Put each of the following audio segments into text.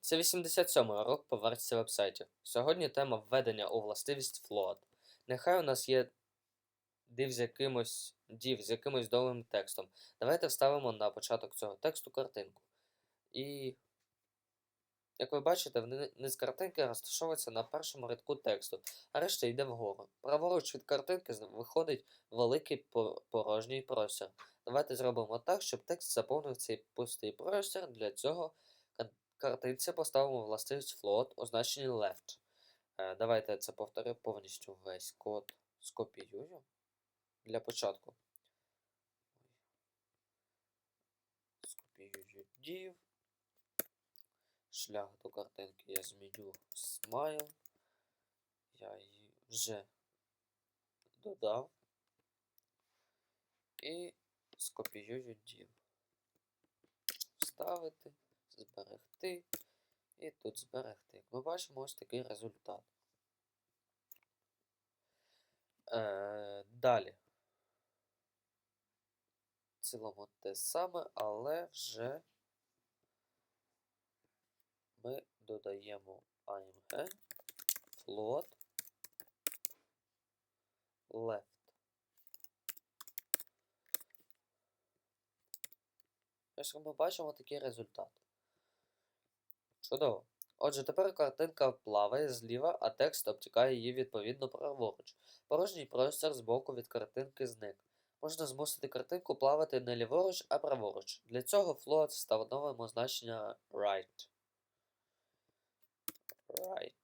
Це 87 й урок по версії вебсайтів. Сьогодні тема введення у властивість float. Нехай у нас є div з якимось div з якимось довгим текстом. Давайте вставимо на початок цього тексту картинку. І, як ви бачите, низ картинки розташовується на першому рядку тексту, а решта йде вгору. Праворуч від картинки виходить великий порожній простір. Давайте зробимо так, щоб текст заповнив цей пустий простір. Для цього картинці поставимо властивість float у значенні left. Е, Давайте це повторю повністю весь код скопіюю для початку. Скопіюю div. Шлях до картинки я зміню smile. Я її вже додав. І скопіюю div. Вставити, зберегти і тут зберегти. Як ми бачимо, ось такий результат. Е, далі. В цілому те саме, але вже ми додаємо AMG float left. Ось ми бачимо такий результат. Чудово. Отже, тепер картинка плаває зліва, а текст обтікає її відповідно праворуч. Порожній простір збоку від картинки зник. Можна змусити картинку плавати не ліворуч, а праворуч. Для цього float встановимо значення right. Right.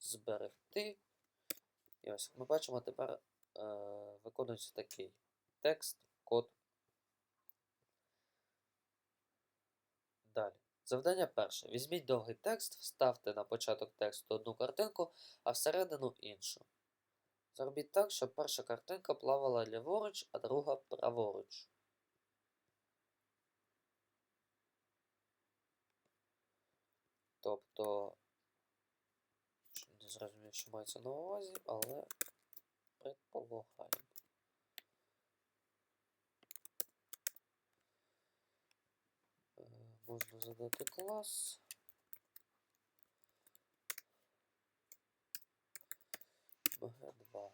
Зберегти. І ось ми бачимо тепер е, виконується такий текст, код. Далі. Завдання перше. Візьміть довгий текст, вставте на початок тексту одну картинку, а всередину іншу. Зробіть так, щоб перша картинка плавала ліворуч, а друга праворуч. Тобто, не зрозумів, що мається на увазі, але предполагаємо. Е, Можна задати клас. БГ2.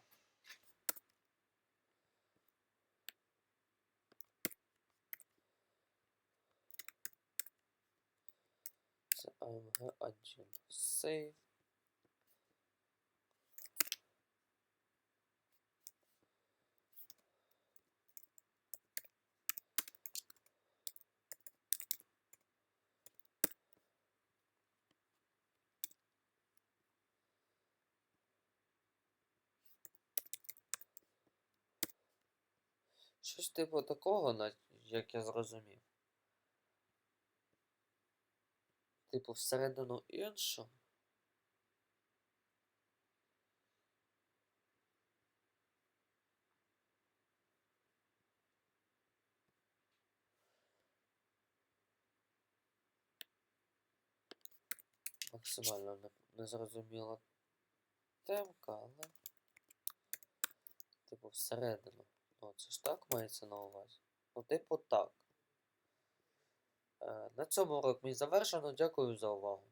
Це AMG1. Save. Щось типу такого, як я зрозумів. Типу, всередину іншу. Максимально незрозуміла темка, але. Типу, всередину. Ну, це ж так мається на увазі. Ну, типу, так. Е, на цьому урок мій завершено. Дякую за увагу.